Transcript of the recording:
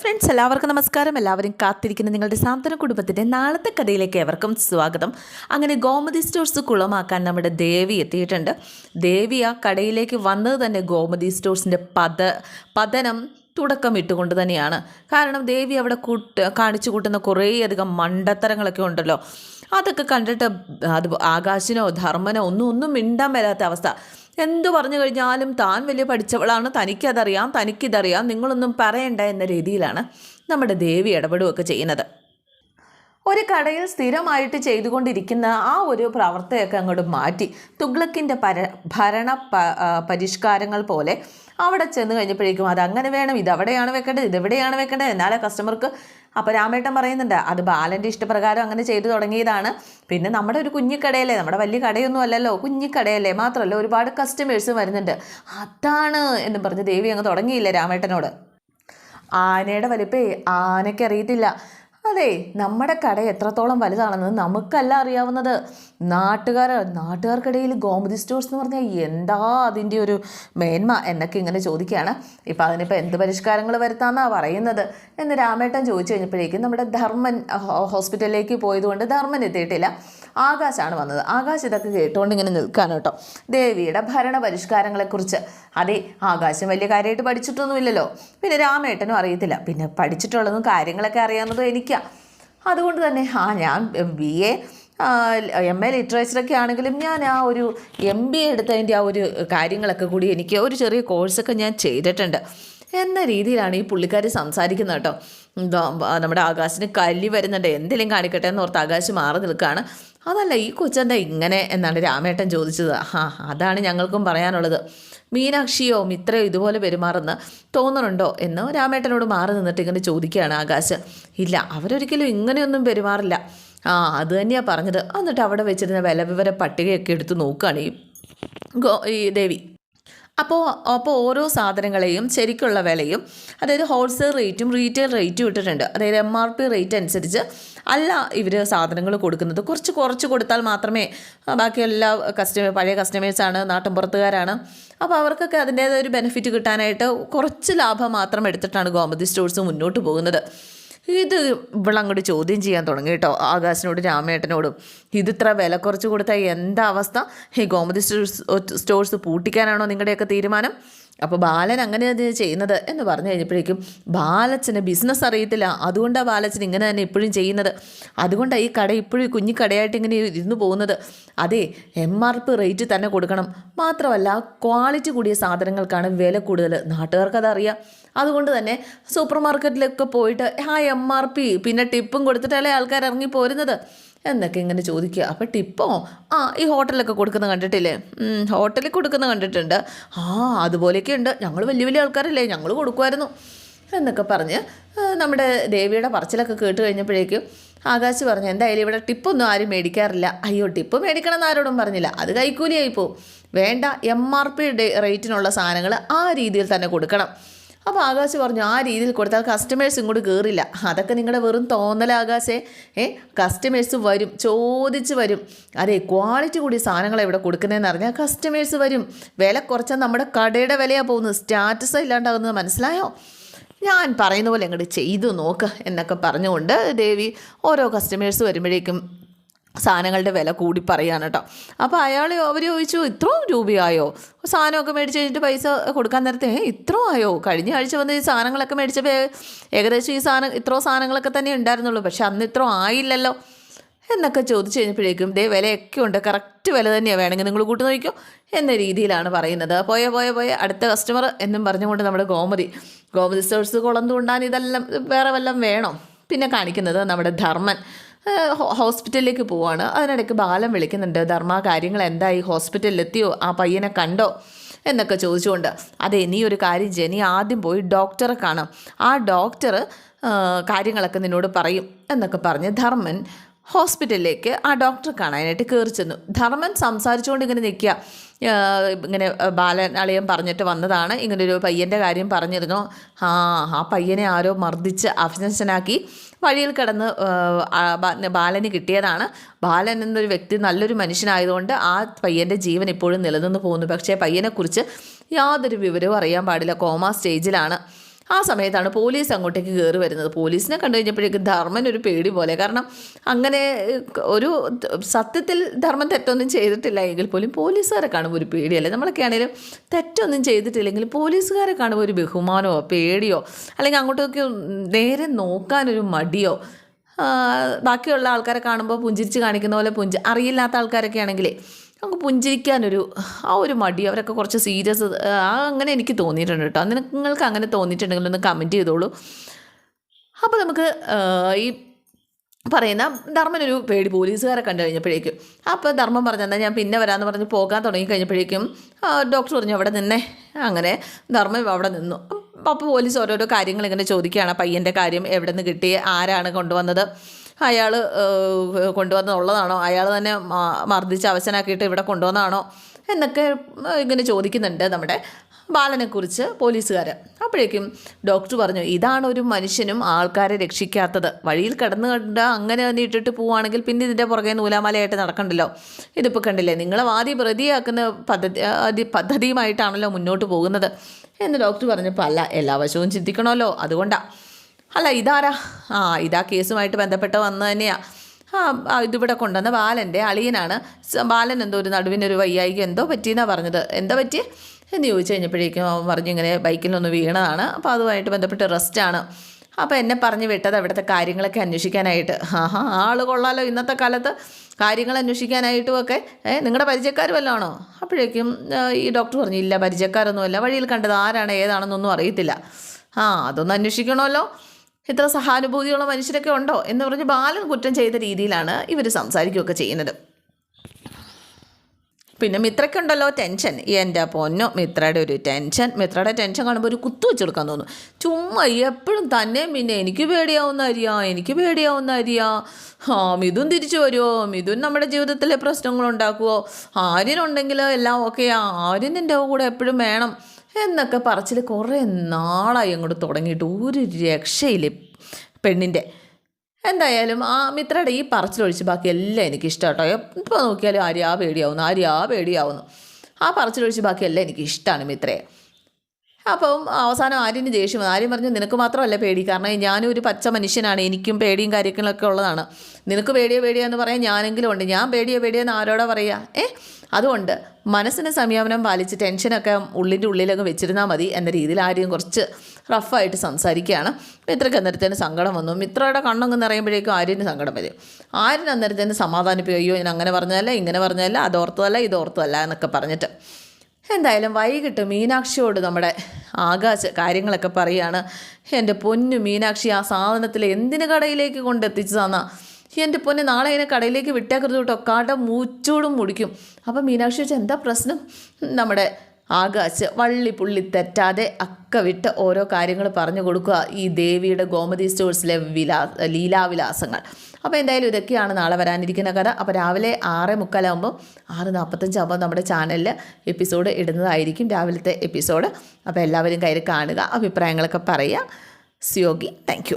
Friends എല്ലാവർക്കും നമസ്കാരം. എല്ലാവരും കാത്തിരിക്കുന്ന. നിങ്ങളുടെ സാന്ത്വന കുടുംബത്തിന്റെ നാളത്തെ കഥയിലേക്ക് എവർക്കും സ്വാഗതം. അങ്ങനെ ഗോമതി സ്റ്റോഴ്സ് കുളമാക്കാൻ നമ്മുടെ ദേവി എത്തിയിട്ടുണ്ട്. ദേവി ആ കടയിലേക്ക് വന്നത് തന്നെ ഗോമതി സ്റ്റോഴ്സിന്റെ പത പതനം തുടക്കം ഇട്ടുകൊണ്ട് തന്നെയാണ്. കാരണം ദേവി അവിടെ കൂട്ട് കാണിച്ചു കൂട്ടുന്ന കുറേയധികം മണ്ടത്തരങ്ങളൊക്കെ ഉണ്ടല്ലോ. അതൊക്കെ കണ്ടിട്ട് അത് ആകാശിനോ ധർമ്മനോ ഒന്നും ഒന്നും മിണ്ടാൻ വരാത്ത അവസ്ഥ. എന്തു പറഞ്ഞു കഴിഞ്ഞാലും താൻ വലിയ പഠിച്ചവളാണ്. തനിക്കതറിയാം തനിക്കിതറിയാം. നിങ്ങളൊന്നും പറയണ്ട എന്ന രീതിയിലാണ് നമ്മുടെ ദേവി ഇടപെടുകയൊക്കെ ചെയ്യുന്നത്. ഒരു കടയിൽ സ്ഥിരമായിട്ട് ചെയ്തുകൊണ്ടിരിക്കുന്ന ആ ഒരു പ്രവർത്തനമൊക്കെ അങ്ങോട്ട് മാറ്റി. തുഗ്ലക്കിന്റെ പര ഭരണ പരിഷ്കാരങ്ങൾ പോലെ അവിടെ ചെന്ന് കഴിഞ്ഞപ്പോഴേക്കും അത് അങ്ങനെ വേണം ഇത് അവിടെയാണ് വെക്കേണ്ടത് ഇതെവിടെയാണ് വെക്കേണ്ടത് എന്നാലേ കസ്റ്റമർക്ക് അപ്പോൾ രാമേട്ടൻ പറയുന്നുണ്ട് അത് ബാലന്റെ ഇഷ്ടപ്രകാരം അങ്ങനെ ചെയ്തു തുടങ്ങിയതാണ്. പിന്നെ നമ്മുടെ ഒരു കുഞ്ഞിക്കടയല്ലേ നമ്മുടെ വലിയ കടയൊന്നും അല്ലല്ലോ കുഞ്ഞിക്കടയല്ലേ മാത്രമല്ല ഒരുപാട് കസ്റ്റമേഴ്സ് വരുന്നുണ്ട്. അതാണ് എന്ന് പറഞ്ഞ് ദേവി അങ്ങ് തുടങ്ങിയില്ല രാമേട്ടനോട്? ആനയുടെ വലിപ്പേ ആനയ്ക്ക് അറിയത്തില്ല. അതെ നമ്മുടെ കട എത്രത്തോളം വലുതാണെന്ന് നമുക്കല്ല അറിയാവുന്നത്. നാട്ടുകാർ നാട്ടുകാർക്കിടയിൽ ഗോമതി സ്റ്റോഴ്സ് എന്ന് പറഞ്ഞാൽ എന്താ അതിന്റെ ഒരു മേന്മ എന്നൊക്കെ ഇങ്ങനെ ചോദിക്കുകയാണ്. ഇപ്പം അതിനിപ്പോൾ എന്ത് പരിഷ്കാരങ്ങൾ വരുത്താമെന്നാണ് പറയുന്നത്? എന്ന് രാമേട്ടൻ ചോദിച്ചു കഴിഞ്ഞപ്പോഴേക്കും നമ്മുടെ ധർമ്മൻ ഹോസ്പിറ്റലിലേക്ക് പോയതുകൊണ്ട് ധർമ്മൻ എത്തിയിട്ടില്ല. ആകാശാണ് വന്നത്. ആകാശ് ഇതൊക്കെ കേട്ടുകൊണ്ട് ഇങ്ങനെ നിൽക്കുകയാണ് കേട്ടോ. ദേവിയുടെ ഭരണ പരിഷ്കാരങ്ങളെക്കുറിച്ച് അതെ ആകാശം വലിയ കാര്യമായിട്ട് പഠിച്ചിട്ടൊന്നുമില്ലല്ലോ. പിന്നെ രാമേട്ടനും അറിയത്തില്ല. പിന്നെ പഠിച്ചിട്ടുള്ളതും കാര്യങ്ങളൊക്കെ അറിയാവുന്നതും എനിക്കാണ് അതുകൊണ്ട് തന്നെ ആ ഞാൻ ബി എ എം എ ലിറ്ററേച്ചറൊക്കെ ആണെങ്കിലും ഞാൻ ആ ഒരു എം ബി എ എടുത്തതിന്റെ ആ ഒരു കാര്യങ്ങളൊക്കെ കൂടി എനിക്ക് ഒരു ചെറിയ കോഴ്സൊക്കെ ഞാൻ ചെയ്തിട്ടുണ്ട്. എന്ന രീതിയിലാണ് ഈ പുള്ളിക്കാർ സംസാരിക്കുന്നത് കേട്ടോ. നമ്മുടെ ആകാശിന് കല്ലി വരുന്നുണ്ട്. എന്തെങ്കിലും കാണിക്കട്ടെ എന്ന് ഓർത്ത് ആകാശ് മാറി നിൽക്കുകയാണ് അതല്ല ഈ കൊച്ചെന്താ ഇങ്ങനെ എന്നാണ് രാമേട്ടൻ ചോദിച്ചത്. ആ അതാണ് ഞങ്ങൾക്കും പറയാനുള്ളത്. മീനാക്ഷിയോ മിത്രയോ ഇതുപോലെ പെരുമാറുന്ന തോന്നുന്നുണ്ടോ എന്ന് രാമേട്ടനോട് മാറി നിന്നിട്ട് ഇങ്ങനെ ചോദിക്കുകയാണ് ആകാശ്. ഇല്ല അവരൊരിക്കലും ഇങ്ങനെയൊന്നും പെരുമാറില്ല. ആ അത് തന്നെയാണ് പറഞ്ഞത്. എന്നിട്ട് അവിടെ വെച്ചിരുന്ന വില വിവര പട്ടികയൊക്കെ എടുത്ത് നോക്കുകയാണ് ഈ ഗോ ഈ ദേവി. അപ്പോൾ അപ്പോൾ ഓരോ സാധനങ്ങളെയും ശരിക്കുള്ള വിലയും അതായത് ഹോൾസെയിൽ റേറ്റും റീറ്റെയിൽ റേറ്റും ഇട്ടിട്ടുണ്ട്. അതായത് എം ആർ പി റേറ്റ് അനുസരിച്ച് അല്ല ഇവർ സാധനങ്ങൾ കൊടുക്കുന്നത്. കുറച്ച് കുറച്ച് കൊടുത്താൽ മാത്രമേ ബാക്കി എല്ലാ കസ്റ്റമർ പഴയ കസ്റ്റമേഴ്സാണ് നാട്ടിൻപുറത്തുകാരാണ് അപ്പോൾ അവർക്കൊക്കെ അതിന്റേതായ ഒരു ബെനിഫിറ്റ് കിട്ടാനായിട്ട് കുറച്ച് ലാഭം മാത്രം എടുത്തിട്ടാണ് ഗോമതി സ്റ്റോഴ്സ് മുന്നോട്ട് പോകുന്നത്. ഇത് ഇവളങ്ങോട്ട് ചോദ്യം ചെയ്യാൻ തുടങ്ങി കേട്ടോ ആകാശിനോടും രാമേട്ടനോടും. ഇത് ഇത്ര വില കുറച്ച് കൊടുത്താൽ എന്താ അവസ്ഥ? ഈ ഗോമതി സ്റ്റോഴ്സ് സ്റ്റോഴ്സ് പൂട്ടിക്കാനാണോ നിങ്ങളുടെയൊക്കെ തീരുമാനം? അപ്പോൾ ബാലൻ അങ്ങനെ ചെയ്യുന്നത് എന്ന് പറഞ്ഞു കഴിഞ്ഞപ്പോഴേക്കും ബാലച്ചന് ബിസിനസ് അറിയത്തില്ല. അതുകൊണ്ടാണ് ബാലച്ചൻ ഇങ്ങനെ തന്നെ ഇപ്പോഴും ചെയ്യുന്നത്. അതുകൊണ്ടാണ് ഈ കട ഇപ്പോഴും കുഞ്ഞു കടയായിട്ട് ഇങ്ങനെ ഇരുന്ന് പോകുന്നത്. അതെ എം ആർ പി റേറ്റ് തന്നെ കൊടുക്കണം. മാത്രമല്ല ക്വാളിറ്റി കൂടിയ സാധനങ്ങൾക്കാണ് വില കൂടുതൽ. നാട്ടുകാർക്ക് അതറിയാം. അതുകൊണ്ട് തന്നെ സൂപ്പർ മാർക്കറ്റിലൊക്കെ പോയിട്ട് ആ എം ആർ പി പിന്നെ ടിപ്പും കൊടുത്തിട്ടല്ലേ ആൾക്കാർ ഇറങ്ങി പോരുന്നത്? എന്നൊക്കെ ഇങ്ങനെ ചോദിക്കുക. അപ്പോൾ ടിപ്പോ ആ ഈ ഹോട്ടലിലൊക്കെ കൊടുക്കുന്ന കണ്ടിട്ടില്ലേ? ഹോട്ടലിൽ കൊടുക്കുന്ന കണ്ടിട്ടുണ്ട്. ആ അതുപോലെയൊക്കെ ഉണ്ട്. ഞങ്ങൾ വലിയ വലിയ ആൾക്കാരല്ലേ ഞങ്ങൾ കൊടുക്കുമായിരുന്നു. എന്നൊക്കെ പറഞ്ഞ് നമ്മുടെ ദേവിയുടെ പറച്ചിലൊക്കെ കേട്ട് കഴിഞ്ഞപ്പോഴേക്കും ആകാശ് പറഞ്ഞു എന്തായാലും ഇവിടെ ടിപ്പൊന്നും ആരും മേടിക്കാറില്ല. അയ്യോ ടിപ്പ് മേടിക്കണം എന്ന് ആരോടും പറഞ്ഞില്ല. അത് കൈക്കൂലിയായി പോവും. വേണ്ട എം ആർ പി റേറ്റിനുള്ള സാധനങ്ങൾ ആ രീതിയിൽ തന്നെ കൊടുക്കണം. അപ്പോൾ ആകാശ് പറഞ്ഞു ആ രീതിയിൽ കൊടുത്താൽ കസ്റ്റമേഴ്സ് ഇങ്ങോട്ട് കയറില്ല അതൊക്കെ നിങ്ങളുടെ വെറും തോന്നല ആകാശേ. ഏ കസ്റ്റമേഴ്സ് വരും ചോദിച്ച് വരും. അതെ ക്വാളിറ്റി കൂടി സാധനങ്ങൾ ഇവിടെ കൊടുക്കുന്നതെന്ന് അറിഞ്ഞാൽ കസ്റ്റമേഴ്സ് വരും. വില കുറച്ചാൽ നമ്മുടെ കടയുടെ വിലയാണ് പോകുന്നത്. സ്റ്റാറ്റസ് ഇല്ലാണ്ടാകുന്നത് മനസ്സിലായോ? ഞാൻ പറയുന്ന പോലെ അങ്ങോട്ട് ചെയ്തു നോക്ക് എന്നൊക്കെ പറഞ്ഞുകൊണ്ട് ദേവി ഓരോ കസ്റ്റമേഴ്സ് വരുമ്പോഴേക്കും സാധനങ്ങളുടെ വില കൂടി പറയാണ് കേട്ടോ അപ്പോൾ അയാൾ അവർ ചോദിച്ചു ഇത്രയും രൂപയായോ? സാധനമൊക്കെ മേടിച്ച് കഴിഞ്ഞിട്ട് പൈസ കൊടുക്കാൻ നേരത്തെ "ഏ, ഇത്രയും ആയോ? കഴിഞ്ഞ ആഴ്ച വന്ന് ഈ സാധനങ്ങളൊക്കെ മേടിച്ചപ്പോൾ ഏകദേശം ഈ സാധനം ഇത്രയും സാധനങ്ങളൊക്കെ തന്നെ ഉണ്ടായിരുന്നുള്ളൂ പക്ഷെ അന്ന് ഇത്ര ആയില്ലല്ലോ. എന്നൊക്കെ ചോദിച്ചു കഴിഞ്ഞപ്പോഴേക്കും ദേ വിലയൊക്കെ ഉണ്ട് കറക്റ്റ് വില തന്നെയാണ് വേണമെങ്കിൽ നിങ്ങൾ കൂട്ടി നോക്കിക്കോ എന്ന രീതിയിലാണ് പറയുന്നത്. പോയ പോയ പോയ അടുത്ത കസ്റ്റമർ എന്നും പറഞ്ഞുകൊണ്ട് നമ്മുടെ ഗോമതി ഗോമതി സ്റ്റോഴ്സ് കുളം ഇതെല്ലാം വേറെ വല്ലതും വേണം? പിന്നെ കാണിക്കുന്നത് നമ്മുടെ ധർമ്മൻ. ഹോസ്പിറ്റലിലേക്ക് പോവാണ്. അതിനിടയ്ക്ക് ബാലൻ വിളിക്കുന്നുണ്ട് ധർമ്മ കാര്യങ്ങൾ എന്തായി? ഹോസ്പിറ്റലിൽ എത്തിയോ ആ പയ്യനെ കണ്ടോ? എന്നൊക്കെ ചോദിച്ചുകൊണ്ട്. അതെ നീ ഒരു കാര്യം ചെയ്യാൻ നീ ആദ്യം പോയി ഡോക്ടറെ കാണാം. ആ ഡോക്ടർ കാര്യങ്ങളൊക്കെ നിന്നോട് പറയും എന്നൊക്കെ പറഞ്ഞ് ധർമ്മൻ ഹോസ്പിറ്റലിലേക്ക് ആ ഡോക്ടറെ കാണാനായിട്ട് കയറി ചെന്നു. ധർമ്മൻ സംസാരിച്ചുകൊണ്ട് ഇങ്ങനെ നിൽക്കുക. ഇങ്ങനെ ബാലൻ അളിയൻ പറഞ്ഞിട്ട് വന്നതാണ്. ഇങ്ങനൊരു പയ്യന്റെ കാര്യം പറഞ്ഞിരുന്നു. ആ ആ പയ്യനെ ആരോ മർദ്ദിച്ച് അഭിനശനാക്കി വഴിയിൽ കിടന്ന് ബാലന് കിട്ടിയതാണ്. ബാലൻ എന്നൊരു വ്യക്തി നല്ലൊരു മനുഷ്യനായതുകൊണ്ട് ആ പയ്യന്റെ ജീവൻ ഇപ്പോഴും നിലനിന്ന് പോകുന്നു. പക്ഷേ പയ്യനെക്കുറിച്ച് യാതൊരു വിവരവും അറിയാൻ പാടില്ല. കോമ സ്റ്റേജിലാണ്. ആ സമയത്താണ് പോലീസ് അങ്ങോട്ടേക്ക് കയറി വരുന്നത്. പോലീസിനെ കണ്ടു കഴിഞ്ഞപ്പോഴേക്കും ധർമ്മൻ ഒരു പേടി പോലെ. കാരണം അങ്ങനെ ഒരു സത്യത്തിൽ ധർമ്മൻ തെറ്റൊന്നും ചെയ്തിട്ടില്ല എങ്കിൽ പോലും പോലീസുകാരെ കാണുമ്പോൾ ഒരു പേടിയല്ലേ? നമ്മളൊക്കെ ആണെങ്കിലും തെറ്റൊന്നും ചെയ്തിട്ടില്ലെങ്കിൽ പോലീസുകാരെ കാണുമ്പോൾ ഒരു ബഹുമാനമോ പേടിയോ അല്ലെങ്കിൽ അങ്ങോട്ടൊക്കെ നേരെ നോക്കാനൊരു മടിയോ ബാക്കിയുള്ള ആൾക്കാരെ കാണുമ്പോൾ പുഞ്ചിരിച്ച് കാണിക്കുന്ന പോലെ പുഞ്ചി അറിയില്ലാത്ത ആൾക്കാരൊക്കെ ആണെങ്കിലേ നമുക്ക് പുഞ്ചിരിക്കാനൊരു ആ ഒരു മടി അവരൊക്കെ കുറച്ച് സീരിയസ് ആ അങ്ങനെ എനിക്ക് തോന്നിയിട്ടുണ്ട് കേട്ടോ. നിങ്ങൾക്ക് അങ്ങനെ തോന്നിയിട്ടുണ്ടെങ്കിൽ ഒന്ന് കമന്റ് ചെയ്തോളൂ. അപ്പോൾ നമുക്ക് ഈ പറയുന്ന ധർമ്മനൊരു പേടി പോലീസുകാരെ കണ്ടു കഴിഞ്ഞപ്പോഴേക്കും. അപ്പോൾ ധർമ്മം പറഞ്ഞു എന്നാൽ ഞാൻ പിന്നെ വരാമെന്ന് പറഞ്ഞ് പോകാൻ തുടങ്ങി കഴിഞ്ഞപ്പോഴേക്കും ഡോക്ടർ പറഞ്ഞു അവിടെ നിന്നേ. അങ്ങനെ ധർമ്മം അവിടെ നിന്നു. അപ്പോൾ പോലീസ് ഓരോരോ കാര്യങ്ങൾ ഇങ്ങനെ ചോദിക്കുകയാണ്. പയ്യന്റെ കാര്യം എവിടെ നിന്ന് കിട്ടി? ആരാണ് കൊണ്ടുവന്നത്? അയാൾ കൊണ്ടുവന്നുള്ളതാണോ? അയാൾ തന്നെ മർദ്ദിച്ച് അവശനാക്കിയിട്ട് ഇവിടെ കൊണ്ടുവന്നതാണോ? എന്നൊക്കെ ഇങ്ങനെ ചോദിക്കുന്നുണ്ട് നമ്മുടെ ബാലനെക്കുറിച്ച് പോലീസുകാർ അപ്പോഴേക്കും ഡോക്ടർ പറഞ്ഞു ഇതാണ് ഒരു മനുഷ്യനും ആൾക്കാരെ രക്ഷിക്കാത്തത്. വഴിയിൽ കിടന്നു കണ്ട അങ്ങനെ തന്നെ ഇട്ടിട്ട് പോവുകയാണെങ്കിൽ പിന്നെ ഇതിന്റെ പുറകെ നൂലാമലയായിട്ട് നടക്കണ്ടല്ലോ. ഇതിപ്പോൾ കണ്ടില്ലേ നിങ്ങളെ വാദി പ്രതിയാക്കുന്ന പദ്ധതി പദ്ധതിയുമായിട്ടാണല്ലോ മുന്നോട്ട് പോകുന്നത്. എന്ന് ഡോക്ടർ പറഞ്ഞപ്പോൾ അല്ല എല്ലാ വശവും ചിന്തിക്കണമല്ലോ. അതുകൊണ്ടാണ് അല്ല ഇതാരാ? ആ ഇതാ കേസുമായിട്ട് ബന്ധപ്പെട്ട് വന്നു തന്നെയാണ് ആ ആ, ഇതിവിടെ കൊണ്ടുവന്ന ബാലന്റെ അളിയനാണ്. ബാലൻ എന്തോ ഒരു നടുവിനൊരു വയ്യായിക്ക് എന്തോ പറ്റിയെന്നാണ് പറഞ്ഞത്. എന്താ പറ്റി എന്ന് ചോദിച്ചു കഴിഞ്ഞപ്പോഴേക്കും പറഞ്ഞിങ്ങനെ ബൈക്കിലൊന്ന് വീണതാണ്. അപ്പോൾ അതുമായിട്ട് ബന്ധപ്പെട്ട് റെസ്റ്റാണ്. അപ്പോൾ എന്നെ പറഞ്ഞു വിട്ടത് അവിടുത്തെ കാര്യങ്ങളൊക്കെ അന്വേഷിക്കാനായിട്ട്. ആഹാ ആൾ കൊള്ളാലോ ഇന്നത്തെ കാലത്ത്. കാര്യങ്ങൾ അന്വേഷിക്കാനായിട്ടും ഒക്കെ. നിങ്ങളുടെ പരിചയക്കാർ വല്ലതാണോ? അപ്പോഴേക്കും ഈ ഡോക്ടർ പറഞ്ഞു ഇല്ല പരിചയക്കാരൊന്നുമല്ല. വഴിയിൽ കണ്ടത് ആരാണ് ഏതാണെന്നൊന്നും അറിയത്തില്ല. ആ അതൊന്ന് അന്വേഷിക്കണമല്ലോ. ഇത്ര സഹാനുഭൂതിയുള്ള മനുഷ്യരൊക്കെ ഉണ്ടോ എന്ന് പറഞ്ഞ് ബാലൻ കുറ്റം ചെയ്ത രീതിയിലാണ് ഇവർ സംസാരിക്കുകയൊക്കെ ചെയ്യുന്നത്. പിന്നെ മിത്രയ്ക്കുണ്ടല്ലോ ടെൻഷൻ. എന്റെ പൊന്നോ മിത്രയുടെ ഒരു ടെൻഷൻ. മിത്രയുടെ ടെൻഷൻ കാണുമ്പോൾ ഒരു കുത്തു വെച്ചെടുക്കാൻ തോന്നുന്നു ചുമ്മാ എപ്പോഴും തന്നെ പിന്നെ എനിക്ക് പേടിയാവുന്ന അരിയാ എനിക്ക് പേടിയാവുന്ന അരിയാ ആ മിഥുൻ തിരിച്ചു വരുമോ മിഥുൻ നമ്മുടെ ജീവിതത്തിലെ പ്രശ്നങ്ങൾ ഉണ്ടാക്കുമോ ആര്യനുണ്ടെങ്കിൽ എല്ലാം ഓക്കെയാ ആര്യൻ എന്റെ കൂടെ എപ്പോഴും വേണം. എന്നൊക്കെ പറച്ചിൽ കുറേ നാളായി അങ്ങോട്ട് തുടങ്ങിയിട്ട് ഒരു രക്ഷയില്ല പെണ്ണിന്റെ. എന്തായാലും ആ മിത്രയുടെ ഈ പറച്ചിലൊഴിച്ച് ബാക്കി എല്ലാം എനിക്ക് ഇഷ്ടമാണ് കേട്ടോ എപ്പോൾ നോക്കിയാലും ആര്യാ പേടിയാവുന്നു ആര്യാ പേടിയാവുന്നു. ആ പറച്ചിലൊഴിച്ച് ബാക്കി എല്ലാം എനിക്ക് മിത്രയെ അപ്പം അവസാനം ആര്യന് ദേഷ്യം വന്നു. ആര്യം പറഞ്ഞു നിനക്ക് മാത്രമല്ല പേടി? കാരണം ഞാനും ഒരു പച്ച മനുഷ്യനാണ്. എനിക്കും പേടിയും കാര്യങ്ങളൊക്കെ ഉള്ളതാണ്. നിനക്ക് പേടിയോ പേടിയോ എന്ന് പറയാൻ ഞാനെങ്കിലും ഉണ്ട്. ഞാൻ പേടിയോ പേടിയോ എന്ന് ആരോടാ പറയുക ഏ? അതുകൊണ്ട് മനസ്സിന് സംയമനം പാലിച്ച് ടെൻഷനൊക്കെ ഉള്ളിന്റെ ഉള്ളിലൊക്കെ വെച്ചിരുന്നാൽ മതി എന്ന രീതിയിൽ ആര്യം കുറച്ച് റഫായിട്ട് സംസാരിക്കുകയാണ്. മിത്രയ്ക്ക് അന്നേരത്തേന് സങ്കടം വന്നു. മിത്രയുടെ കണ്ണങ്ങ് നിറയുമ്പോഴേക്കും ആര്യന് സങ്കടം വരും. ആര്യൻ അന്നേരത്തേന് സമാധാനിപ്പിക്കുകയോ ഞാൻ അങ്ങനെ പറഞ്ഞതല്ല ഇങ്ങനെ പറഞ്ഞതല്ല അതോർത്തതല്ല ഇതോർത്തതല്ല എന്നൊക്കെ പറഞ്ഞിട്ട്. എന്തായാലും വൈകിട്ട് മീനാക്ഷിയോട് നമ്മുടെ ആകാശ കാര്യങ്ങളൊക്കെ പറയുകയാണ് എന്റെ പൊന്നു മീനാക്ഷി ആ സാധനത്തിൽ എന്തിന് കടയിലേക്ക് കൊണ്ടെത്തിച്ചു തന്നാ എന്റെ പൊന്ന് നാളെ ഇതിനെ കടയിലേക്ക് വിട്ടേക്കരുത് കേട്ടോ. കട മൂച്ചോടും മുടിക്കും. അപ്പം മീനാക്ഷി വെച്ചാൽ എന്താ പ്രശ്നം? നമ്മുടെ ആകാശ് വള്ളി പുള്ളി തെറ്റാതെ അക്ക വിട്ട് ഓരോ കാര്യങ്ങൾ പറഞ്ഞു കൊടുക്കുക ഈ ദേവിയുടെ ഗോമതി സ്റ്റോഴ്സിലെ വിലാ ലീലാവിലാസങ്ങൾ അപ്പോൾ എന്തായാലും ഇതൊക്കെയാണ് നാളെ വരാനിരിക്കുന്ന കഥ. അപ്പോൾ രാവിലെ ആറ് മുക്കാലാകുമ്പോൾ ആറ് നാൽപ്പത്തഞ്ചാകുമ്പോൾ നമ്മുടെ ചാനലിൽ എപ്പിസോഡ് ഇടുന്നതായിരിക്കും രാവിലത്തെ എപ്പിസോഡ്. അപ്പോൾ എല്ലാവരും കയറി കാണുക അഭിപ്രായങ്ങളൊക്കെ പറയുക. സിയോഗി താങ്ക്